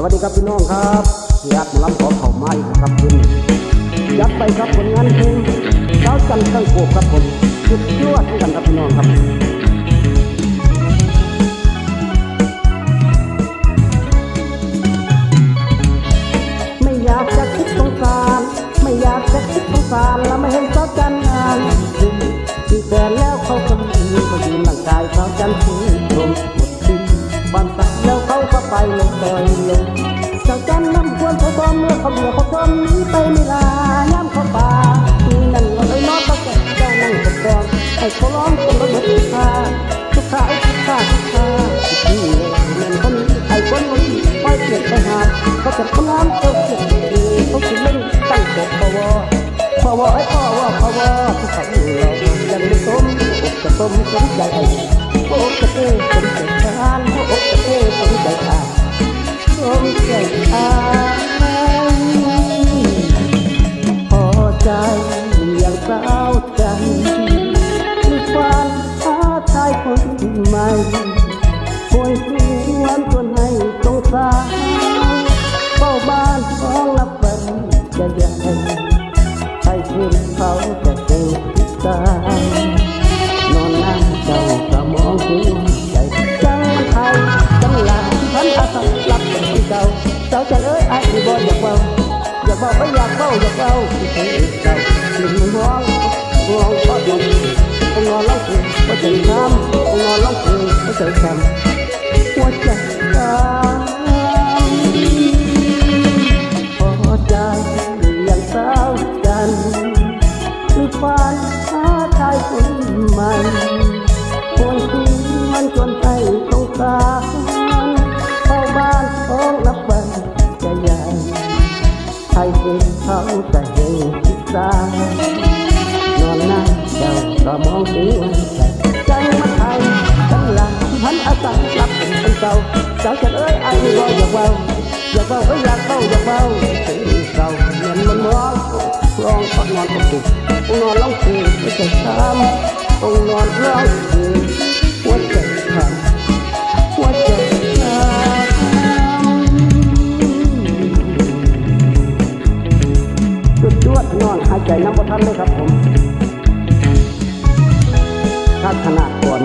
สวัสดีครับพี่น้องครับยัดหมอลำขอเข่ามาอีกครับคุณยัดไปครับผลงานเพลงเช้าจันทร์ตั้งโกครับผมยุดยวดให้กันครับพี่น้องครับไม่อยากจะคิดสงสารไม่อยากจะคิดสงสารแล้วไม่เห็นเช้าจันทร์งานที่แฟนแล้วเขาก็มีก็ยืนร่างกายเช้าจันทร์ชื่นชมหมดสิ้นวันตา ไปลงดอยลงเช้าจันทร์น้ำควรเขาตอมเมื่อเขาเบื่อเขาทนหนีไปไม่ลาย้ำเขาป่าที่นั่นเลยนอนตะแกรงเจ้านั่งกดกองให้เขาร้องคนละหมดทุกท่าทุกท่าทุกท่าทุกท่าที่นั่นเขามีไอ้คนนี้ไปเปลี่ยนไปหาเขาจะทำงานเขาเก็บดีเขาคือเล่นตั้งแต่ปวปวไอ้พ่อว่าปวที่เขาอยู่เรายังไม่สมอกจะต้มสมใจาวจันทร์มีฝันท้าทายคนใหม่ควยเสียนคนให้สงสารเฝ้าบ้านของนับเป็นจะใหญ่ให้เพื่อนเขาจะเป็นพิการนอนนั่งเจ้าก็มองหัวใจจังไทยจังหลานพันอาสารับเป็นที่เก่าเจ้าจะเอ้ยไอ้ที่บ่อยากเบาอยากเบาก็อยากเบาอยากเบา มองก็ยงต้องนอนร้องเพลงก็ใจน้ำต้องนอนร้องเพลงก็ใจช้ำหัวใจตามพอใจอย่างสาวจันทร์คือฝันหาชายคนใหม่คนที่มันชวนไปสงสารเข้าบ้านของนับวันจะใหญ่ใครเห็นเขาจะเห็นทิศทางนอนนั่งเจ้างหัวใจใจมันไทยทั้งหลังพันอาสารับเป็นคนเก่า เจ้าจะเอ้ยไอ้รออยากเบาอยากเบาเอ้ยอยากเบาอยากเบาถึงเก่าเงินมันมองลอง วดนอนหายใจน้ำบ่ทันเลยครับผมถ้าขนาดก่อน